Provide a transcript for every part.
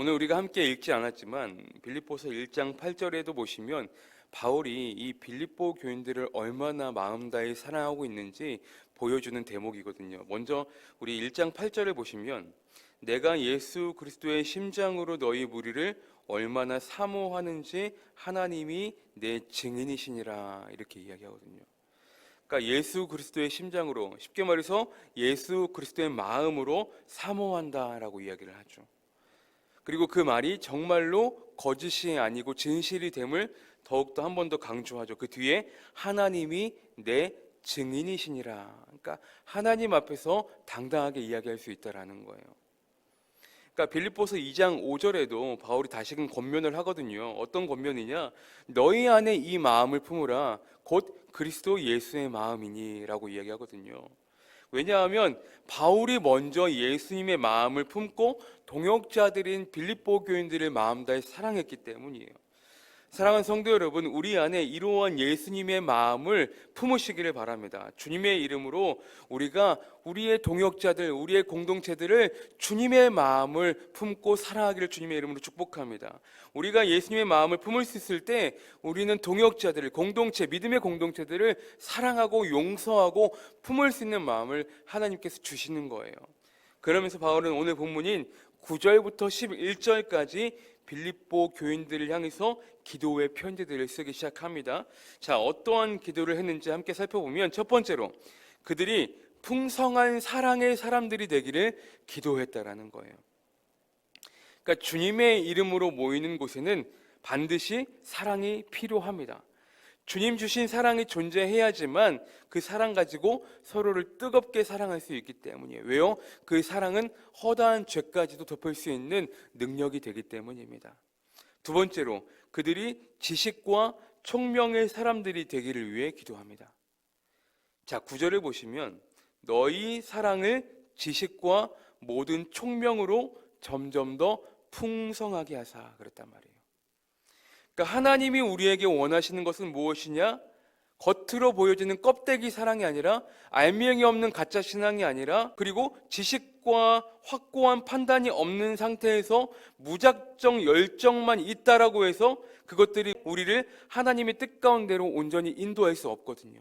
오늘 우리가 함께 읽지 않았지만 빌립보서 1장 8절에도 보시면 바울이 이 빌립보 교인들을 얼마나 마음 다해 사랑하고 있는지 보여주는 대목이거든요. 먼저 우리 1장 8절을 보시면 내가 예수 그리스도의 심장으로 너희 무리를 얼마나 사모하는지 하나님이 내 증인이시니라 이렇게 이야기하거든요. 그러니까 예수 그리스도의 심장으로 쉽게 말해서 예수 그리스도의 마음으로 사모한다라고 이야기를 하죠. 그리고 그 말이 정말로 거짓이 아니고 진실이 됨을 더욱더 한 번 더 강조하죠. 그 뒤에 하나님이 내 증인이시니라. 그러니까 하나님 앞에서 당당하게 이야기할 수 있다라는 거예요. 그러니까 빌립보서 2장 5절에도 바울이 다시금 권면을 하거든요. 어떤 권면이냐? 너희 안에 이 마음을 품으라 곧 그리스도 예수의 마음이니라고 이야기하거든요. 왜냐하면 바울이 먼저 예수님의 마음을 품고 동역자들인 빌립보 교인들을 마음 다해 사랑했기 때문이에요. 사랑하는 성도 여러분, 우리 안에 이러한 예수님의 마음을 품으시기를 바랍니다. 주님의 이름으로 우리가 우리의 동역자들, 우리의 공동체들을 주님의 마음을 품고 사랑하기를 주님의 이름으로 축복합니다. 우리가 예수님의 마음을 품을 수 있을 때 우리는 동역자들을, 공동체, 믿음의 공동체들을 사랑하고 용서하고 품을 수 있는 마음을 하나님께서 주시는 거예요. 그러면서 바울은 오늘 본문인 9절부터 11절까지 빌립보 교인들을 향해서 기도의 편지들을 쓰기 시작합니다. 자, 어떠한 기도를 했는지 함께 살펴보면 첫 번째로 그들이 풍성한 사랑의 사람들이 되기를 기도했다라는 거예요. 그러니까 주님의 이름으로 모이는 곳에는 반드시 사랑이 필요합니다. 주님 주신 사랑이 존재해야지만 그 사랑 가지고 서로를 뜨겁게 사랑할 수 있기 때문이에요. 왜요? 그 사랑은 허다한 죄까지도 덮을 수 있는 능력이 되기 때문입니다. 두 번째로 그들이 지식과 총명의 사람들이 되기를 위해 기도합니다. 자, 구절을 보시면 너희 사랑을 지식과 모든 총명으로 점점 더 풍성하게 하사 그랬단 말이에요. 그러니까 하나님이 우리에게 원하시는 것은 무엇이냐? 겉으로 보여지는 껍데기 사랑이 아니라 알맹이 없는 가짜 신앙이 아니라 그리고 지식과 확고한 판단이 없는 상태에서 무작정 열정만 있다라고 해서 그것들이 우리를 하나님의 뜻 가운데로 온전히 인도할 수 없거든요.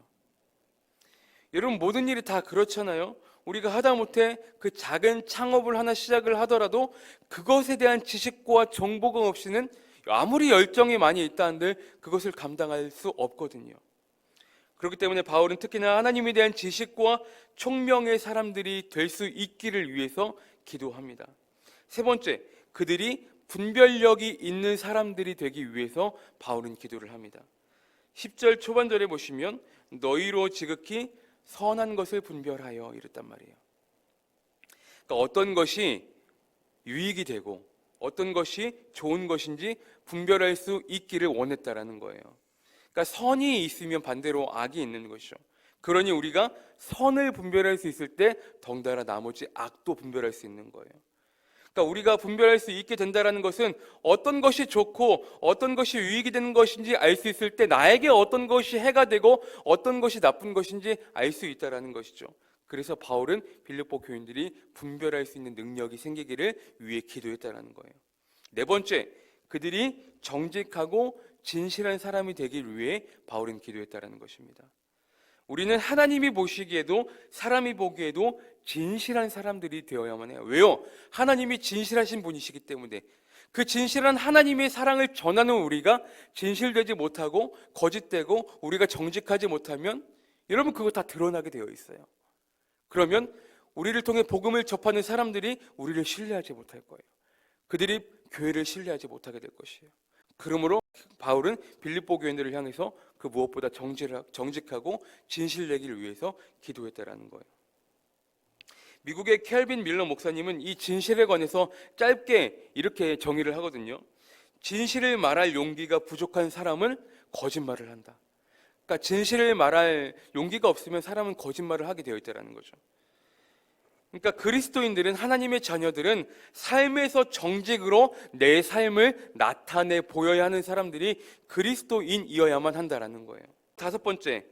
여러분 모든 일이 다 그렇잖아요. 우리가 하다못해 그 작은 창업을 하나 시작을 하더라도 그것에 대한 지식과 정보가 없이는 아무리 열정이 많이 있다 한들 그것을 감당할 수 없거든요. 그렇기 때문에 바울은 특히나 하나님에 대한 지식과 총명의 사람들이 될 수 있기를 위해서 기도합니다. 세 번째, 그들이 분별력이 있는 사람들이 되기 위해서 바울은 기도를 합니다. 10절 초반절에 보시면 너희로 지극히 선한 것을 분별하여 이랬단 말이에요. 그러니까 어떤 것이 유익이 되고 어떤 것이 좋은 것인지 분별할 수 있기를 원했다라는 거예요. 그러니까 선이 있으면 반대로 악이 있는 것이죠. 그러니 우리가 선을 분별할 수 있을 때 덩달아 나머지 악도 분별할 수 있는 거예요. 그러니까 우리가 분별할 수 있게 된다라는 것은 어떤 것이 좋고 어떤 것이 유익이 되는 것인지 알 수 있을 때 나에게 어떤 것이 해가 되고 어떤 것이 나쁜 것인지 알 수 있다라는 것이죠. 그래서 바울은 빌립보 교인들이 분별할 수 있는 능력이 생기기를 위해 기도했다라는 거예요. 네 번째, 그들이 정직하고 진실한 사람이 되기 위해 바울은 기도했다라는 것입니다. 우리는 하나님이 보시기에도 사람이 보기에도 진실한 사람들이 되어야만 해요. 왜요? 하나님이 진실하신 분이시기 때문에 그 진실한 하나님의 사랑을 전하는 우리가 진실되지 못하고 거짓되고 우리가 정직하지 못하면 여러분 그거 다 드러나게 되어 있어요. 그러면 우리를 통해 복음을 접하는 사람들이 우리를 신뢰하지 못할 거예요. 그들이 교회를 신뢰하지 못하게 될 것이에요. 그러므로 바울은 빌립보 교인들을 향해서 그 무엇보다 정직하고 진실되기를 위해서 기도했다라는 거예요. 미국의 켈빈 밀러 목사님은 이 진실에 관해서 짧게 이렇게 정의를 하거든요. 진실을 말할 용기가 부족한 사람은 거짓말을 한다. 그러니까 진실을 말할 용기가 없으면 사람은 거짓말을 하게 되어 있다는 거죠. 그러니까 그리스도인들은 하나님의 자녀들은 삶에서 정직으로 내 삶을 나타내 보여야 하는 사람들이 그리스도인이어야만 한다라는 거예요. 다섯 번째,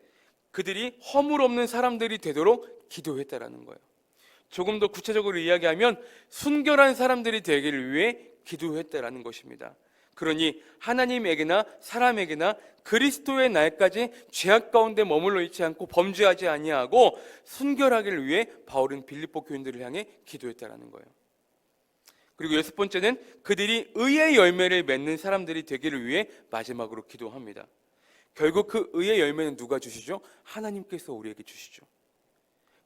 그들이 허물 없는 사람들이 되도록 기도했다라는 거예요. 조금 더 구체적으로 이야기하면 순결한 사람들이 되기를 위해 기도했다라는 것입니다. 그러니 하나님에게나 사람에게나 그리스도의 날까지 죄악 가운데 머물러 있지 않고 범죄하지 아니하고 순결하기를 위해 바울은 빌립보 교인들을 향해 기도했다라는 거예요. 그리고 여섯 번째는 그들이 의의 열매를 맺는 사람들이 되기를 위해 마지막으로 기도합니다. 결국 그 의의 열매는 누가 주시죠? 하나님께서 우리에게 주시죠.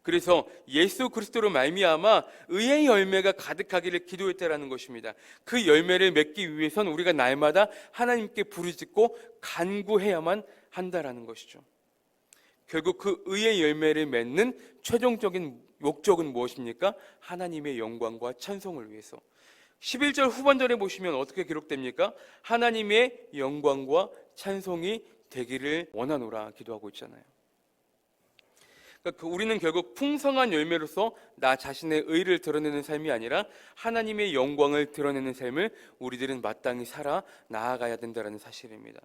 그래서 예수 그리스도로 말미암아 의의 열매가 가득하기를 기도했다라는 것입니다. 그 열매를 맺기 위해선 우리가 날마다 하나님께 부르짖고 간구해야만 한다라는 것이죠. 결국 그 의의 열매를 맺는 최종적인 목적은 무엇입니까? 하나님의 영광과 찬송을 위해서. 11절 후반절에 보시면 어떻게 기록됩니까? 하나님의 영광과 찬송이 되기를 원하노라 기도하고 있잖아요. 그러니까 그 우리는 결국 풍성한 열매로서 나 자신의 의를 드러내는 삶이 아니라 하나님의 영광을 드러내는 삶을 우리들은 마땅히 살아 나아가야 된다는 사실입니다.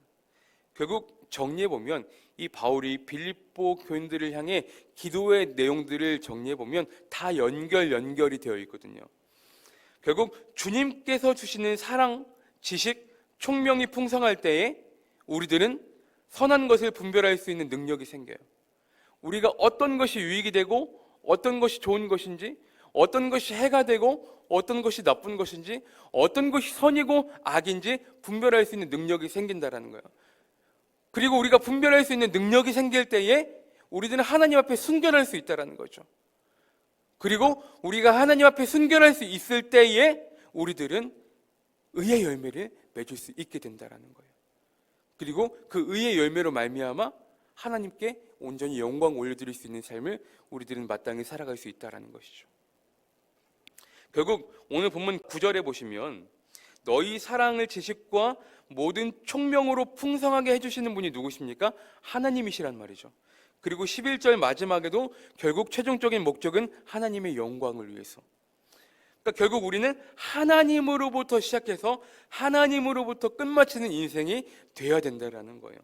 결국 정리해 보면 이 바울이 빌립보 교인들을 향해 기도의 내용들을 정리해 보면 다 연결 연결이 되어 있거든요. 결국 주님께서 주시는 사랑, 지식, 총명이 풍성할 때에 우리들은 선한 것을 분별할 수 있는 능력이 생겨요. 우리가 어떤 것이 유익이 되고 어떤 것이 좋은 것인지 어떤 것이 해가 되고 어떤 것이 나쁜 것인지 어떤 것이 선이고 악인지 분별할 수 있는 능력이 생긴다라는 거예요. 그리고 우리가 분별할 수 있는 능력이 생길 때에 우리들은 하나님 앞에 순결할 수 있다라는 거죠. 그리고 우리가 하나님 앞에 순결할 수 있을 때에 우리들은 의의 열매를 맺을 수 있게 된다라는 거예요. 그리고 그 의의 열매로 말미암아 하나님께 온전히 영광 올려드릴 수 있는 삶을 우리들은 마땅히 살아갈 수 있다라는 것이죠. 결국 오늘 본문 9절에 보시면 너희 사랑을 지식과 모든 총명으로 풍성하게 해주시는 분이 누구십니까? 하나님이시란 말이죠. 그리고 11절 마지막에도 결국 최종적인 목적은 하나님의 영광을 위해서. 그러니까 결국 우리는 하나님으로부터 시작해서 하나님으로부터 끝마치는 인생이 돼야 된다라는 거예요.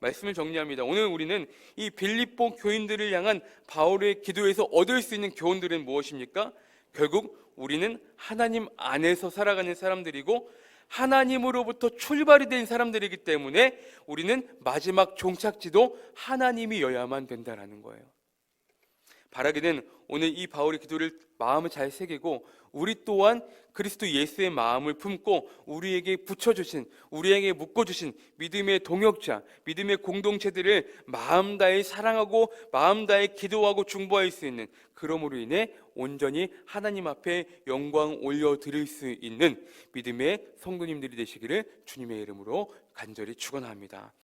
말씀을 정리합니다. 오늘 우리는 이 빌립보 교인들을 향한 바울의 기도에서 얻을 수 있는 교훈들은 무엇입니까? 결국 우리는 하나님 안에서 살아가는 사람들이고 하나님으로부터 출발이 된 사람들이기 때문에 우리는 마지막 종착지도 하나님이어야만 된다라는 거예요. 바라기는 오늘 이 바울의 기도를 마음을 잘 새기고 우리 또한 그리스도 예수의 마음을 품고 우리에게 붙여주신 우리에게 묶어주신 믿음의 동역자 믿음의 공동체들을 마음 다해 사랑하고 마음 다해 기도하고 중보할 수 있는 그러므로 인해 온전히 하나님 앞에 영광 올려 드릴 수 있는 믿음의 성도님들이 되시기를 주님의 이름으로 간절히 축원합니다.